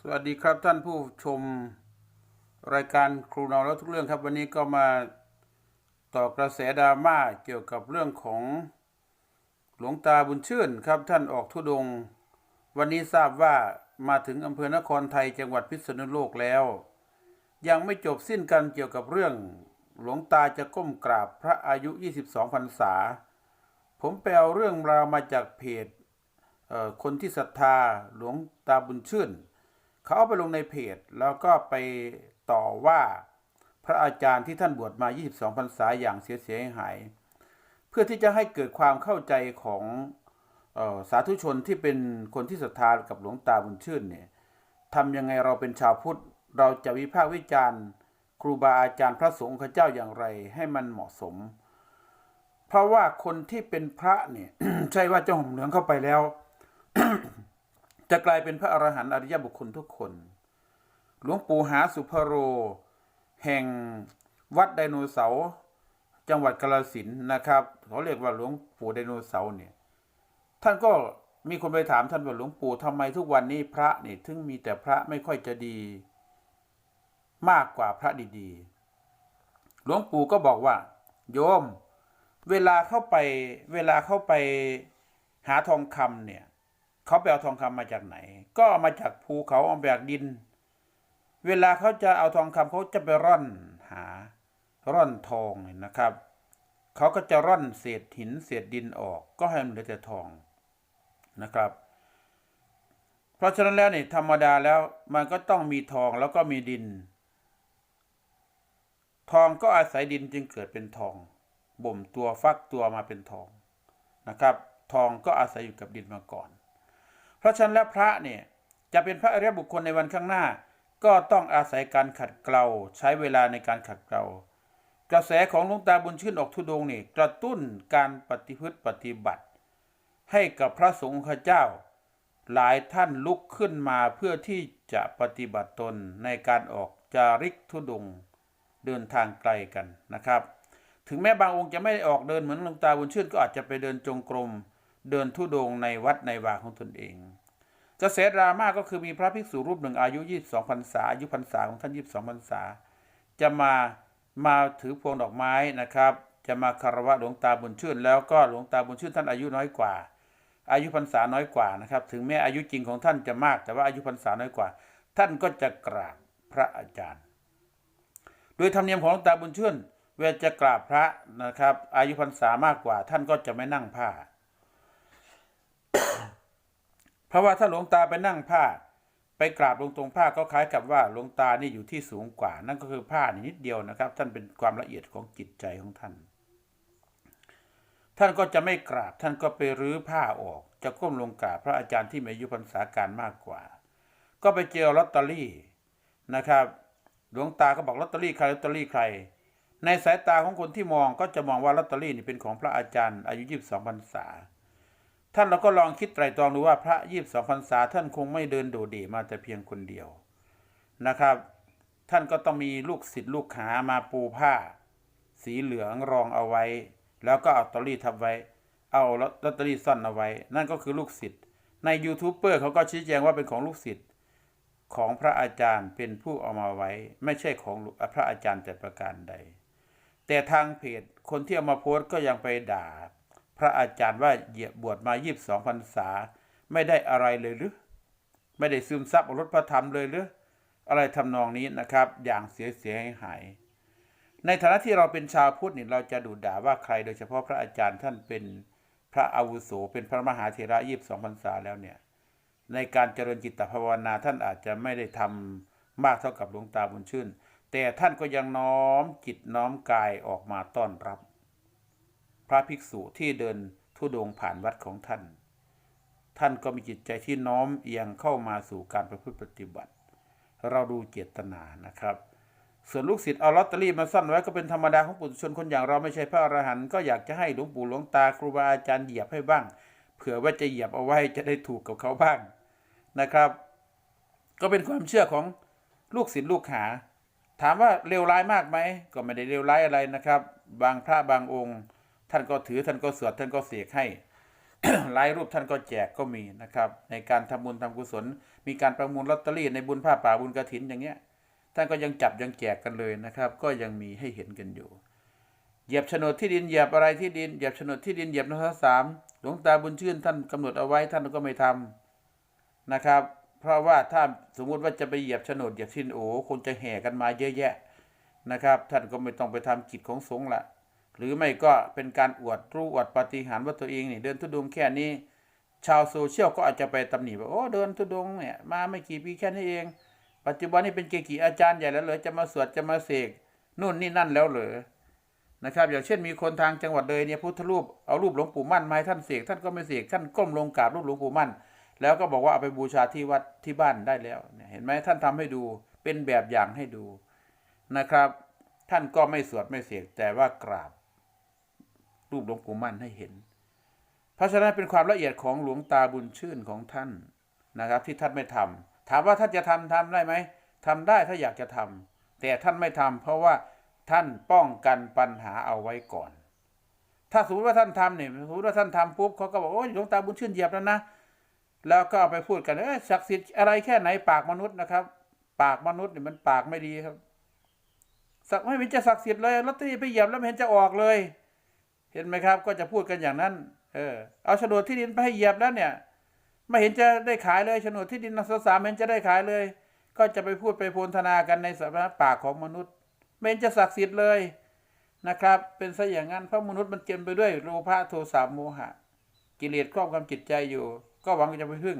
สวัสดีครับท่านผู้ชมรายการครูนอแล้วทุกเรื่องครับ วันนี้ก็มาต่อกระแสดราม่าเกี่ยวกับเรื่องของหลวงตาบุญชื่นครับท่านออกทุดง วันนี้ทราบว่ามาถึงอำเภอนครไทยจังหวัดพิษณุโลกแล้ว ยังไม่จบสิ้นกันเกี่ยวกับเรื่อง หลวงตาจะก้มกราบพระอายุ 22พรรษา ผมไปเอาเรื่องราวมาจากเพจเคนที่ศรัทธาหลวงตาบุญชื่น เขาเอาไปลงในเพจ แล้วก็ไปต่อว่าพระอาจารย์ที่ท่านบวชมา 22พรรษาอย่างเสียเสียหาย เพื่อที่จะให้เกิดความเข้าใจของออสาธุชนที่เป็นคนที่ศรัทธากับหลวงตาบุญชื่นเนี่ยทำยังไงเราเป็นชาวพุทธ เราจะวิพากษ์วิจารณ์ ครูบาอาจารย์พระสงฆ์ข้าเจ้าอย่างไรให้มันเหมาะสม เพราะว่าคนที่เป็นพระเนี่ยใช่ว่าเจ้าห่มเหลืองเข้าไปแล้ว จะกลายเป็นพระอรหันต์อริยบุคคลทุกคน หลวงปู่หาสุภโร แห่งวัดไดโนเสาร์จังหวัดกาฬสินนะครับเขาเรียกว่าหลวงปู่ไดโนเสาร์เนี่ยท่านก็มีคนไปถามท่านว่าหลวงปู่ทำไมทุกวันนี้พระนี่ถึงมีแต่พระไม่ค่อยจะดี มากกว่าพระดีๆ หลวงปู่ก็บอกว่า โยม เวลาเข้าไปเวลาเข้าไปหาทองคำเนี่ย เขาไปเอาทองคำมาจากไหน ก็เอามาจากภูเขาเอาแบบดิน เวลาเขาจะเอาทองคำเขาจะไปร่อนหา ร่อนทองนะครับ เขาก็จะร่อนเศษหินเศษดินออก ก็ให้มันเหลือแต่ทองนะครับ เพราะฉะนั้นแล้วนี่ธรรมดาแล้วมันก็ต้องมีทองแล้วก็มีดิน ทองก็อาศัยดินจึงเกิดเป็นทอง บ่มตัวฟักตัวมาเป็นทองนะครับ ทองก็อาศัยอยู่กับดินมาก่อน ราะฉะนั้นแล้วพระเนี่ยจะเป็นพระอริยบุคคลในวันข้างหน้า ก็ต้องอาศัยการขัดเกลาใช้เวลาในการขัดเกลากระแสของหลวงตาบุญชื่นออกทุดงนี่กระตุ้นการปฏิพฤติปฏิบัติ ให้กับพระสงฆ์ข้าเจ้า หลายท่านลุกขึ้นมาเพื่อที่จะปฏิบัติตนในการออกจาริกทุดงเดินทางไกลกันนะครับ ถึงแม้บางองค์จะไม่ได้ออกเดินเหมือนหลวงตาบุญชื่นก็อาจจะไปเดินจงกรมเดินทุดงในวัดในวาของตนเอง กระแสดราม่าก็คือมีพระภิกษุรูปหนึ่งอายุ 22พรรษาอายุพรรษาของท่าน 22พรรษา จะมามาถือพวงดอกไม้นะครับ จะมาคารวะหลวงตาบุญชื่น แล้วก็หลวงตาบุญชื่นท่านอายุน้อยกว่า อายุพรรษาน้อยกว่านะครับ ถึงแม้อายุจริงของท่านจะมาก แต่ว่าอายุพรรษาน้อยกว่า ท่านก็จะกราบพระอาจารย์ โดยธรรมเนียมของหลวงตาบุญชื่นเวลาจะกราบพระนะครับ อายุพรรษามากกว่า ท่านก็จะไม่นั่งผ้า เพ ราะว่าถ้าหลวงตาไปนั่งผ้า ไปกราบลงตรงผ้าก็คล้ายกับว่าหลวงตานี่อยู่ที่สูงกว่า นั่นก็คือผ้านี่นิดเดียวนะครับ ท่านเป็นความละเอียดของจิตใจของท่าน ท่านก็จะไม่กราบท่านก็ไปรื้อผ้าออก จะก้มลงกราบพระอาจารย์ที่มีอายุพรรษาการมากกว่า ก็ไปเจอลอตเตอรี่นะครับ หลวงตาก็บอกลอตเตอรี่ใครลอตเตอรี่ใคร ในสายตาของคนที่มองก็จะมองว่าลอตเตอรี่นี่เป็นของพระอาจารย์ อายุ22พรรษา ท่านเราก็ลองคิดไตรตรองดูว่าพระ22พรรษาท่านคงไม่เดินโดดเดี่ยวมาแต่เพียงคนเดียวนะครับ ท่านก็ต้องมีลูกศิษย์ลูกหามาปูผ้า สีเหลืองรองเอาไว้ แล้วก็เอาตเตอรี่ทับไว้ เอาลอตเตอรี่ซ่อนเอาไว้ นั่นก็คือลูกศิษย์ในยูทูบเบอร์เขาก็ชี้แจงว่าเป็นของลูกศิษย์ของพระอาจารย์เป็นผู้เอามาไว้ ไม่ใช่ของพระอาจารย์แต่ประการใด แต่ทางเพจคนที่เอามาโพสต์ก็ยังไปด่า พระอาจารย์ว่าเหยียบบวชมา22พรรษา ไม่ได้อะไรเลยหรือ ไม่ได้ซึมซับรสพระธรรมเลยหรือ อะไรทำนองนี้นะครับ อย่างเสียเสียหาย ในฐานะที่เราเป็นชาวพุทธนี่เราจะดูด่าว่าใคร โดยเฉพาะพระอาจารย์ท่านเป็นพระอาวุโสเป็นพระมหาเถระ22พรรษาแล้วเนี่ย ในการเจริญจิตภาวนาท่านอาจจะไม่ได้ทำมากเท่ากับหลวงตาบุญชื่น แต่ท่านก็ยังน้อมจิตน้อมกายออกมาต้อนรับ พระภิกษุที่เดินทุดงผ่านวัดของท่าน ท่านก็มีจิตใจที่น้อมเอียงเข้ามาสู่การประพฤติปฏิบัติ เราดูเจตนานะครับ ส่วนลูกศิษย์เอาลอตเตอรี่มาซ่อนไว้ก็เป็นธรรมดาของปุถุชนคนอย่างเราไม่ใช่พระอรหันต์ก็อยากจะให้หลวงปู่หลวงตาครูบาอาจารย์เหยียบให้บ้าง เผื่อว่าจะเหยียบเอาไว้จะได้ถูกกับเขาบ้างนะครับ ก็เป็นความเชื่อของลูกศิษย์ลูกหา ถามว่าเลวร้ายมากไหมก็ไม่ได้เลวร้ายอะไรนะครับ บางพระบางองค์ ท่านก็ถือท่านก็สวดท่านก็เสกให้หลายรูปท่านก็แจกก็มีนะครับ ในการทำบุญทำกุศล มีการประมูลลอตเตอรี่ในบุญผ้าป่าบุญกระถินอย่างเงี้ยท่านก็ยังจับยังแจกกันเลยนะครับ ก็ยังมีให้เห็นกันอยู่เหยียบโฉนดที่ดินเหยียบอะไรที่ดินเหยียบโฉนดที่ดินเหยียบนทสามหลวงตาบุญชื่นท่านกำหนดเอาไว้ท่านก็ไม่ทำนะครับ เพราะว่าถ้าสมมุติว่าจะไปเหยียบโฉนดเหยียบที่ดินโอ้คงจะแห่กันมาเยอะแยะนะครับ ท่านก็ไม่ต้องไปทำกิจของสงฆ์ละ หรือไม่ก็เป็นการอวดรู้อวดปฏิหารว่าตัวเองนี่เดินทุดงแค่นี้ ชาวโซเชียลก็อาจจะไปตำหนิว่าโอ้เดินทุดงเนี่ยมาไม่กี่ปีแค่นี้เอง ปัจจุบันนี้เป็นเกจิอาจารย์ใหญ่แล้วเหรอจะมาสวดจะมาเสกนู่นนี่นั่นแล้วเหรอนะครับอย่างเช่นมีคนทางจังหวัดเลยเนี่ยพุทธรูปเอารูปหลวงปู่มั่นมาให้ท่านเสกท่านก็ไม่เสกท่านก้มลงกราบรูปหลวงปู่มั่น แล้วก็บอกว่าเอาไปบูชาที่วัดที่บ้านได้แล้วเห็นไหมท่านทำให้ดูเป็นแบบอย่างให้ดูนะครับ ท่านก็ไม่สวดไม่เสกแต่ว่ากราบ รูปหลวงปู่มั่นให้เห็น เพราะฉะนั้นเป็นความละเอียดของหลวงตาบุญชื่นของท่านนะครับ ที่ท่านไม่ทำถามว่าท่านจะทำทำได้ไหมทำได้ถ้าอยากจะทำแต่ท่านไม่ทำเพราะว่าท่านป้องกันปัญหาเอาไว้ก่อน ถ้าสมมติว่าท่านทำเนี่ยสมมติว่าท่านทำปุ๊บเขาก็บอกโอ้ยหลวงตาบุญชื่นเหยียบแล้วนะแล้วก็เอาไปพูดกันเอ้ยศักดิ์สิทธิ์อะไรแค่ไหนปากมนุษย์นะครับ ปากมนุษย์เนี่ยมันปากไม่ดีครับสักไม่เห็นจะศักดิ์สิทธิ์เลยลอตเตอรี่ไปเหยียบแล้วไม่เห็นจะออกเลย เห็นไหมครับ ก็จะพูดกันอย่างนั้น เออ เอาโฉนดที่ดินไปให้เหยียบแล้วเนี่ย ไม่เห็นจะได้ขายเลยโฉนดที่ดินนสสามไม่เห็นจะได้ขายเลย ก็จะไปพูดไปโพลธนากันในสภาปากของมนุษย์ ไม่เห็นจะศักดิ์สิทธิ์เลยนะครับ เป็นซะอย่างนั้นเพราะมนุษย์มันเต็มไปด้วยโลภะโทสะโมหะ กิเลสครอบงำจิตใจอยู่ ก็หวังจะไปพึ่ง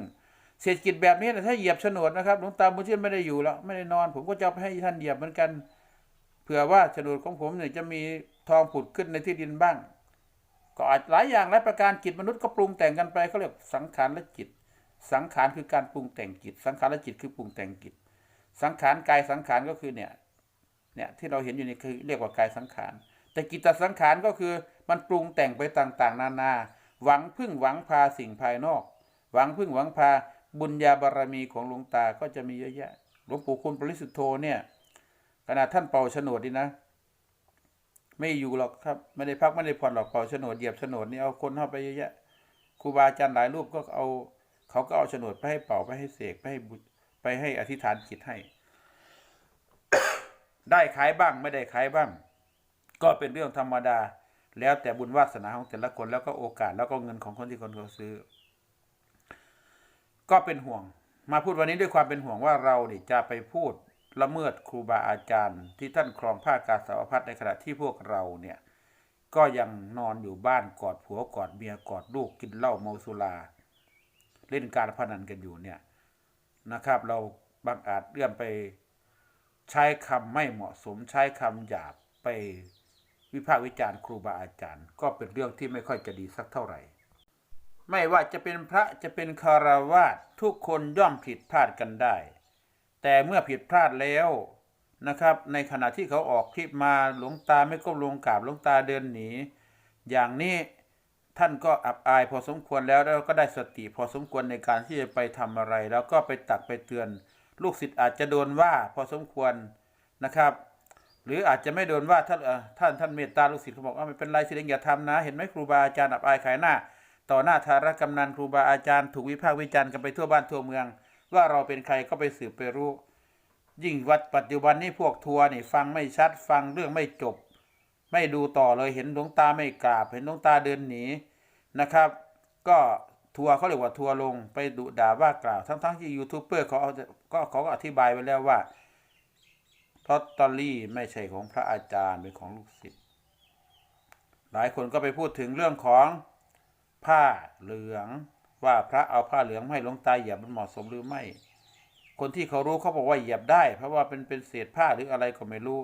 เศรษฐกิจแบบนี้นะถ้าเหยียบโฉนดนะครับหลวงตาบุญชื่นไม่ได้อยู่แล้วไม่ได้นอน ผมก็จะไปให้ท่านเหยียบเหมือนกันเผื่อว่าโฉนดของผมเนี่ยจะมีทองผุดขึ้นในที่ดินบ้าง ก็อาจหลายอย่างหลายประการจิตมนุษย์ก็ปรุงแต่งกันไปเขาเรียกสังขารและจิต สังขารคือการปรุงแต่งจิต สังขารและจิตคือปรุงแต่งจิต สังขารกายสังขารก็คือเนี่ยเนี่ยที่เราเห็นอยู่นี่คือเรียกว่ากายสังขาร แต่กิตตสังขารก็คือมันปรุงแต่งไปต่างๆ นานา หวังพึ่งหวังพาสิ่งภายนอก หวังพึ่งหวังพาบุญญาบารมีของหลวงตาก็จะมีเยอะแยะ หลวงปู่คุณปริสุทธโธเนี่ยขนาดท่านเป่าโฉนดดีนะ ไม่อยู่หรอกครับไม่ได้พักไม่ได้ผ่อนหรอกเป่าโฉนดเหยียบโฉนดนี่เอาคนเข้าไปเยอะแยะครูบาอาจารย์หลายรูปก็เอาเขาก็เอาโฉนดไปให้เป่าไปให้เสกไปให้บุไปให้อธิษฐานจิตให้ ได้ขายบ้างไม่ได้ขายบ้าง ก็เป็นเรื่องธรรมดา แล้วแต่บุญวาสนาของแต่ละคนแล้วก็โอกาสแล้วก็เงินของคนที่คนเขาซื้อ ก็เป็นห่วง มาพูดวันนี้ด้วยความเป็นห่วงว่าเราเนี่ยจะไปพูด ละเมิดครูบาอาจารย์ ที่ท่านครองผ้ากาสาวพัดในขณะที่พวกเราเนี่ยก็ยังนอนอยู่บ้านกอดผัวกอดเมียกอดลูกกินเหล้าเมาสุราเล่นการพนันกันอยู่เนี่ยนะครับ เราบางอาจเลื่อมไปใช้คำไม่เหมาะสมใช้คำหยาบไปวิพากษ์วิจารณ์ครูบาอาจารย์ ก็เป็นเรื่องที่ไม่ค่อยจะดีสักเท่าไหร่ ไม่ว่าจะเป็นพระจะเป็นคารวาสทุกคนย่อมผิดพลาดกันได้ แต่เมื่อผิดพลาดแล้วนะครับ ในขณะที่เขาออกคลิปมาหลวงตาไม่ก้มลงกราบหลวงตาเดินหนี อย่างนี้ท่านก็อับอายพอสมควรแล้วแล้วก็ได้สติพอสมควรในการที่จะไปทำอะไร แล้วก็ไปตักไปเตือน ลูกศิษย์อาจจะโดนว่าพอสมควรนะครับ หรืออาจจะไม่โดนว่าท่านท่านท่านเมตตาลูกศิษย์เขาบอกว่าไม่เป็นไรสิเองอย่าทำนะ เห็นไหมครูบาอาจารย์อับอายขายหน้า ต่อหน้าธารกำนันครูบาอาจารย์ถูกวิพากษ์วิจารณ์กันไปทั่วบ้านทั่วเมือง ว่าเราเป็นใครก็ไปสืบไปรู้ ยิ่งวัดปัจจุบันนี้พวกทัวร์นี่ฟังไม่ชัดฟังเรื่องไม่จบ ไม่ดูต่อเลยเห็นหลวงตาไม่กราบ เห็นหลวงตาเดินหนีนะครับ ก็ทัวร์เขาเรียกว่าทัวร์ลงไปดุด่าว่ากล่าว ทั้งๆที่ยูทูบเบอร์เขาก็เขาก็อธิบายไว้แล้วว่าลอตเตอรี่ไม่ใช่ของพระอาจารย์เป็นของลูกศิษย์หลายคนก็ไปพูดถึงเรื่องของผ้าเหลืองว่าพระเอาผ้าเหลืองให้หลวงตาเหยียบมันเหมาะสมหรือไม่ คนที่เขารู้เขาบอกว่าเหยียบได้ เพราะว่าเป็นเป็นเศษผ้าหรืออะไรก็ไม่รู้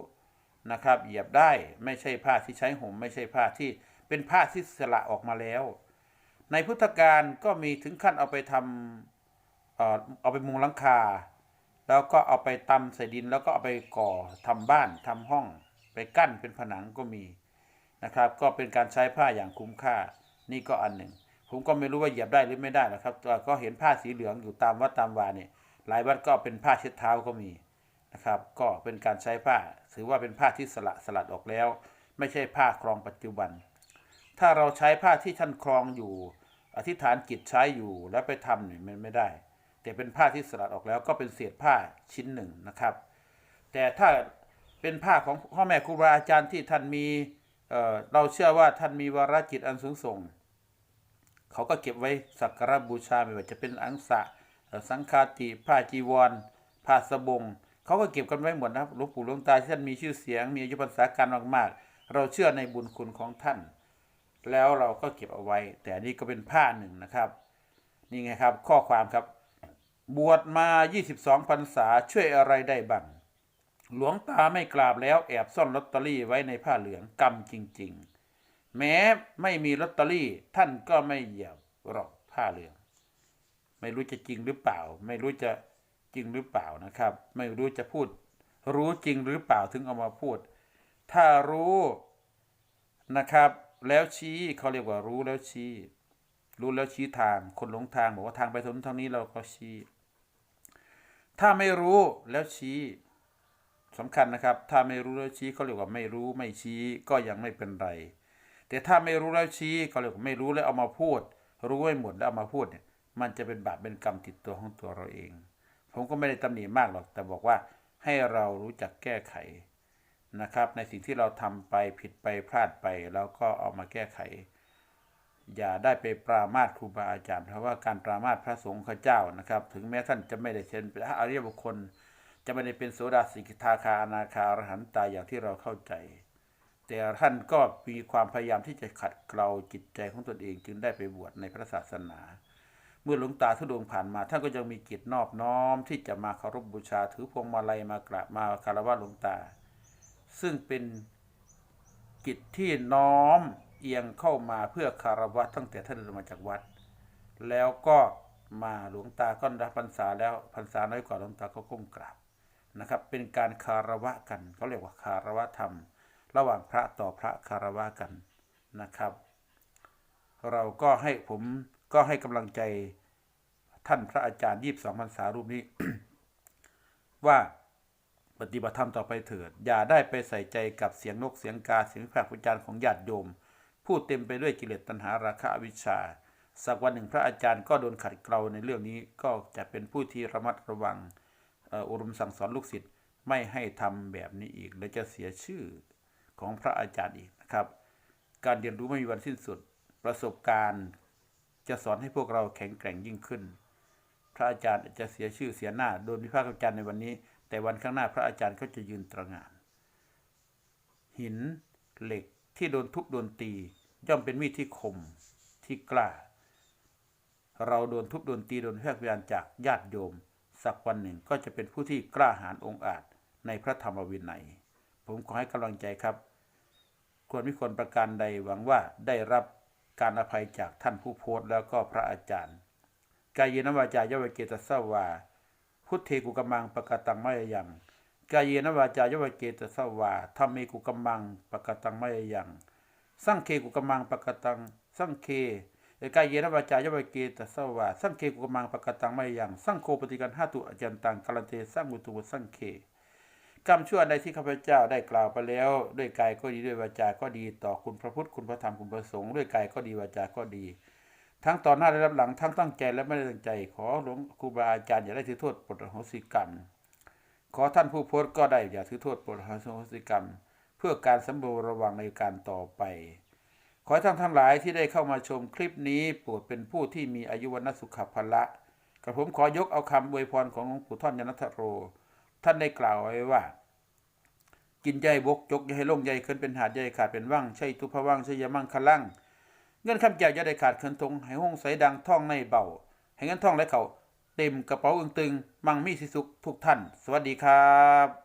นะครับ เหยียบได้ไม่ใช่ผ้าที่ใช้ห่มไม่ใช่ผ้าที่เป็นผ้าที่สละออกมาแล้ว ในพุทธกาลก็มีถึงขั้นเอาไปทำเอ่อเอาไปมุงหลังคา แล้วก็เอาไปตำใส่ดินแล้วก็เอาไปก่อทำบ้านทำห้อง ไปกั้นเป็นผนังก็มีนะครับ ก็เป็นการใช้ผ้าอย่างคุ้มค่านี่ก็อันหนึ่ง ผมก็ไม่รู้ว่าเหยียบได้หรือไม่ได้นะครับแต่ก็เห็นผ้าสีเหลืองอยู่ตามวัดตามวาเนี่ย หลายวัดก็เป็นผ้าเช็ดเท้าก็มีนะครับ ก็เป็นการใช้ผ้า ถือว่าเป็นผ้าที่สละสลัดออกแล้ว ไม่ใช่ผ้าครองปัจจุบัน ถ้าเราใช้ผ้าที่ท่านครองอยู่ อธิษฐานจิตใช้อยู่แล้วไปทำเนี่ยมันไม่ได้ แต่เป็นผ้าที่สลัดออกแล้วก็เป็นเศษผ้าชิ้นหนึ่งนะครับ แต่ถ้าเป็นผ้าของพ่อแม่ครูบาอาจารย์ที่ท่านมีเเราเชื่อว่าท่านมีวาระจิตอันสูงส่ง เขาก็เก็บไว้สักการบูชาไม่ว่าจะเป็นอังสะ สังฆาติผ้าจีวรผ้าสบงเขาก็เก็บกันไว้หมดนะครับหลวงปู่หลวงตาท่านมีชื่อเสียง มีอายุพรรษาการมากๆ เราเชื่อในบุญคุณของท่าน แล้วเราก็เก็บเอาไว้ แต่นนี้ก็เป็นผ้าหนึ่งนะครับ นี่ไงครับ ข้อความครับ บวชมา 22พรรษาช่วยอะไรได้บ้างหลวงตาไม่กราบแล้วแอบซ่อนลอตเตอรี่ไว้ในผ้าเหลืองกรรมจริง ๆ แม้ไม่มีลอตเตอรี่ท่านก็ไม่เหยียบหรอกผ้าเหลือง ไม่รู้จะจริงหรือเปล่า ไม่รู้จะจริงหรือเปล่านะครับ ไม่รู้จะพูด รู้จริงหรือเปล่าถึงเอามาพูด ถ้ารู้นะครับ แล้วชี้เขาเรียกว่ารู้แล้วชี้ รู้แล้วชี้ทาง คนหลงทางบอกว่าทางไปทางนู้นทางนี้เราก็ชี้ ถ้าไม่รู้แล้วชี้สำคัญนะครับ ถ้าไม่รู้แล้วชี้เขาเรียกว่าไม่รู้ไม่ชี้ก็ยังไม่เป็นไร แต่ถ้าไม่รู้แล้วชี้เขาเรียกว่าไม่รู้แล้วเอามาพูด รู้ไว้หมดแล้วเอามาพูดเนี่ย มันจะเป็นบาปเป็นกรรมติดตัวของตัวเราเอง ผมก็ไม่ได้ตำหนิมากหรอก แต่บอกว่าให้เรารู้จักแก้ไขนะครับ ในสิ่งที่เราทำไปผิดไปพลาดไป แล้วก็เอามาแก้ไข อย่าได้ไปปรามาสครูบาอาจารย์ เพราะว่าการปรามาสพระสงฆ์ข้าเจ้านะครับ ถึงแม้ท่านจะไม่ได้เช่นเป็นพระอริยบุคคล จะไม่ได้เป็นโสดาสิกทาคาอนาคาอรหันตาอย่างที่เราเข้าใจ แต่ท่านก็มีความพยายามที่จะขัดเกลาจิตใจของตนเองจึงได้ไปบวชในพระศาสนา เมื่อหลวงตาทุดงผ่านมาท่านก็ยังมีจิตนอบน้อมที่จะมาเคารพบบูชาถือพวงมาลัยมากราบมาคารวะหลวงตา ซึ่งเป็นจิตที่น้อมเอียงเข้ามาเพื่อคารวะตั้งแต่ท่านเดินมาจากวัด แล้วก็มาหลวงตาก็รับพรรษาแล้วพรรษาน้อยกว่าหลวงตาก็ก้มกราบนะครับ เป็นการคารวะกันเขาเรียกว่าคารวะธรรม ระหว่างพระต่อพระคารวะกันนะครับ เราก็ให้ผม ก็ให้กำลังใจท่านพระอาจารย์ยีบสองพรรษารูปนี้ ว่าปฏิบัติธรรมต่อไปเถิด อย่าได้ไปใส่ใจกับเสียงนกเสียงกาเสียงพระพุทธารของญาติโยม ผู้เต็มไปด้วยกิเลสตัณหาราคะอวิชชา สักวันหนึ่งพระอาจารย์ก็โดนขัดเกลาในเรื่องนี้ก็จะเป็นผู้ที่ระมัดระวังอ่ออบรมสั่งสอนลูกศิษย์ไม่ให้ทำแบบนี้อีก และจะเสียชื่อของพระอาจารย์อีกนะครับ การเรียนรู้ไม่มีวันสิ้นสุดประสบการณ์ จะสอนให้พวกเราแข็งแกร่งยิ่งขึ้น พระอาจารย์จะเสียชื่อเสียหน้า โดนวิพากษ์วิจารณ์ในวันนี้ แต่วันข้างหน้าพระอาจารย์ก็จะยืนตระหง่าน หินเหล็กที่โดนทุบโดนตี ย่อมเป็นมีดที่คมที่กล้า เราโดนทุบโดนตีโดนวิพากษ์วิจาณจากญาติโยม สักวันหนึ่งก็จะเป็นผู้ที่กล้าหาญองอาจในพระธรรมวินัย ผมขอให้กำลังใจครับ ควรม่ควรประการใดหวังว่าได้รับ การอภัยจากท่านผู้โพสต์แล้วก็พระอาจารย์ กายเยนวาจายาวเกตสวา พุทเทกุกมังปะกตังไมะยังกายเยนวาจายาวเกตสวาธรรมเมกุกมังปะกตังไมะยังสังเคกุกมังปะกตัง สังเคกายเยนวาจายาวเกตสวาสังเคกุกมังปะกตังไมะยัง สังโฆปฏิกันห้าตุอาจันตังกาลเตสังมุตุสังเค กรรมชั่วใดที่ข้าพเจ้าได้กล่าวไปแล้ว ด้วยกายก็ดีด้วยวาจาก็ดีต่อคุณพระพุทธคุณพระธรรมคุณพระสงฆ์ด้วยกายก็ดีวาจาก็ดี ทั้งต่อหน้าและรับหลังทั้งตั้งใจและไม่ได้ตั้งใจ ขอหลวงครูบาอาจารย์อย่าได้ถือโทษปรดโหสิกรรม ขอท่านผู้โพสต์ก็ได้อย่าถือโทษปรดโหสิกรรม เพื่อการสำรวจระวังในการต่อไป ขอท่านทั้งหลายที่ได้เข้ามาชมคลิปนี้โปรดเป็นผู้ที่มีอายุวันสุขภละกระผมขอยกเอาคำอวยพรของหลวงปู่ท่อนยนัทโร ท่านได้กล่าวไว้ว่า กินใหญ่บกจกอย่าให้ลงใหญ่ขึ้นเป็นหาดใหญ่ขาดเป็นว่างใช่ทุพว่างใช่ยามั่งคลั่งเงินคำแกอย่าได้ขาดเคินทงให้ห้องใสดังท่องในเบาให้เงินท่องและเขาเต็มกระเป๋าอึงตึง มั่งมีสิสุขทุกท่าน สวัสดีครับ